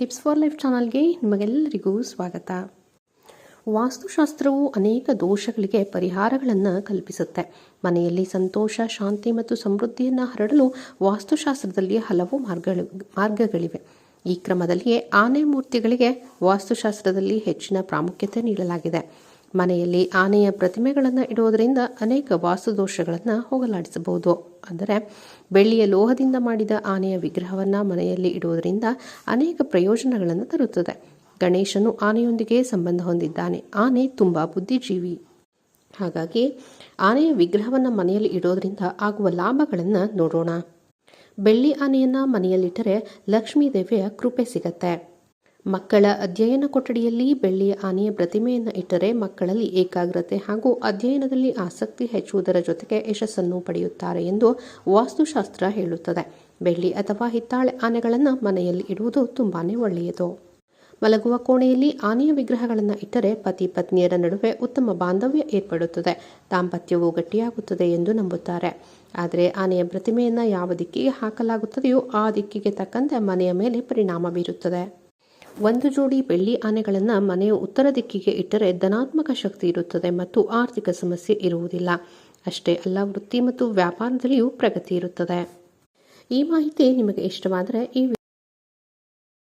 Tips for life ಚಾನಲ್ಗೆ ನಿಮಗೆಲ್ಲರಿಗೂ ಸ್ವಾಗತ. ವಾಸ್ತುಶಾಸ್ತ್ರವು ಅನೇಕ ದೋಷಗಳಿಗೆ ಪರಿಹಾರಗಳನ್ನು ಕಲ್ಪಿಸುತ್ತೆ. ಮನೆಯಲ್ಲಿ ಸಂತೋಷ, ಶಾಂತಿ ಮತ್ತು ಸಮೃದ್ಧಿಯನ್ನು ಹರಡಲು ವಾಸ್ತುಶಾಸ್ತ್ರದಲ್ಲಿ ಹಲವು ಮಾರ್ಗಗಳು, ಮಾರ್ಗಗಳಿವೆ. ಈ ಕ್ರಮದಲ್ಲಿಯೇ ಆನೆ ಮೂರ್ತಿಗಳಿಗೆ ವಾಸ್ತುಶಾಸ್ತ್ರದಲ್ಲಿ ಹೆಚ್ಚಿನ ಪ್ರಾಮುಖ್ಯತೆ ನೀಡಲಾಗಿದೆ. ಮನೆಯಲ್ಲಿ ಆನೆಯ ಪ್ರತಿಮೆಗಳನ್ನು ಇಡುವುದರಿಂದ ಅನೇಕ ವಾಸ್ತುದೋಷಗಳನ್ನು ಹೋಗಲಾಡಿಸಬಹುದು. ಅಂದರೆ ಬೆಳ್ಳಿಯ ಲೋಹದಿಂದ ಮಾಡಿದ ಆನೆಯ ವಿಗ್ರಹವನ್ನು ಮನೆಯಲ್ಲಿ ಇಡುವುದರಿಂದ ಅನೇಕ ಪ್ರಯೋಜನಗಳನ್ನು ತರುತ್ತದೆ. ಗಣೇಶನು ಆನೆಯೊಂದಿಗೆ ಸಂಬಂಧ ಹೊಂದಿದ್ದಾನೆ. ಆನೆ ತುಂಬ ಬುದ್ಧಿಜೀವಿ. ಹಾಗಾಗಿ ಆನೆಯ ವಿಗ್ರಹವನ್ನು ಮನೆಯಲ್ಲಿ ಇಡೋದರಿಂದ ಆಗುವ ಲಾಭಗಳನ್ನು ನೋಡೋಣ. ಬೆಳ್ಳಿ ಆನೆಯನ್ನು ಮನೆಯಲ್ಲಿಟ್ಟರೆ ಲಕ್ಷ್ಮೀ ದೇವಿಯ ಕೃಪೆ ಸಿಗತ್ತೆ. ಮಕ್ಕಳ ಅಧ್ಯಯನ ಕೊಠಡಿಯಲ್ಲಿ ಬೆಳ್ಳಿಯ ಆನೆಯ ಪ್ರತಿಮೆಯನ್ನು ಇಟ್ಟರೆ ಮಕ್ಕಳಲ್ಲಿ ಏಕಾಗ್ರತೆ ಹಾಗೂ ಅಧ್ಯಯನದಲ್ಲಿ ಆಸಕ್ತಿ ಹೆಚ್ಚುವುದರ ಜೊತೆಗೆ ಯಶಸ್ಸನ್ನು ಪಡೆಯುತ್ತಾರೆ ಎಂದು ವಾಸ್ತುಶಾಸ್ತ್ರ ಹೇಳುತ್ತದೆ. ಬೆಳ್ಳಿ ಅಥವಾ ಹಿತ್ತಾಳೆ ಆನೆಗಳನ್ನು ಮನೆಯಲ್ಲಿ ಇಡುವುದು ತುಂಬಾನೇ ಒಳ್ಳೆಯದು. ಮಲಗುವ ಕೋಣೆಯಲ್ಲಿ ಆನೆಯ ವಿಗ್ರಹಗಳನ್ನು ಇಟ್ಟರೆ ಪತಿ ಪತ್ನಿಯರ ನಡುವೆ ಉತ್ತಮ ಬಾಂಧವ್ಯ ಏರ್ಪಡುತ್ತದೆ. ದಾಂಪತ್ಯವು ಗಟ್ಟಿಯಾಗುತ್ತದೆ ಎಂದು ನಂಬುತ್ತಾರೆ. ಆದರೆ ಆನೆಯ ಪ್ರತಿಮೆಯನ್ನು ಯಾವ ದಿಕ್ಕಿಗೆ ಹಾಕಲಾಗುತ್ತದೆಯೋ ಆ ದಿಕ್ಕಿಗೆ ತಕ್ಕಂತೆ ಮನೆಯ ಮೇಲೆ ಪರಿಣಾಮ ಬೀರುತ್ತದೆ. ಒಂದು ಜೋಡಿ ಬೆಳ್ಳಿ ಆನೆಗಳನ್ನು ಮನೆಯ ಉತ್ತರ ದಿಕ್ಕಿಗೆ ಇಟ್ಟರೆ ಧನಾತ್ಮಕ ಶಕ್ತಿ ಇರುತ್ತದೆ ಮತ್ತು ಆರ್ಥಿಕ ಸಮಸ್ಯೆ ಇರುವುದಿಲ್ಲ. ಅಷ್ಟೇ ಅಲ್ಲ, ವೃತ್ತಿ ಮತ್ತು ವ್ಯಾಪಾರದಲ್ಲಿಯೂ ಪ್ರಗತಿ ಇರುತ್ತದೆ. ಈ ಮಾಹಿತಿ ನಿಮಗೆ ಇಷ್ಟವಾದರೆ ಈ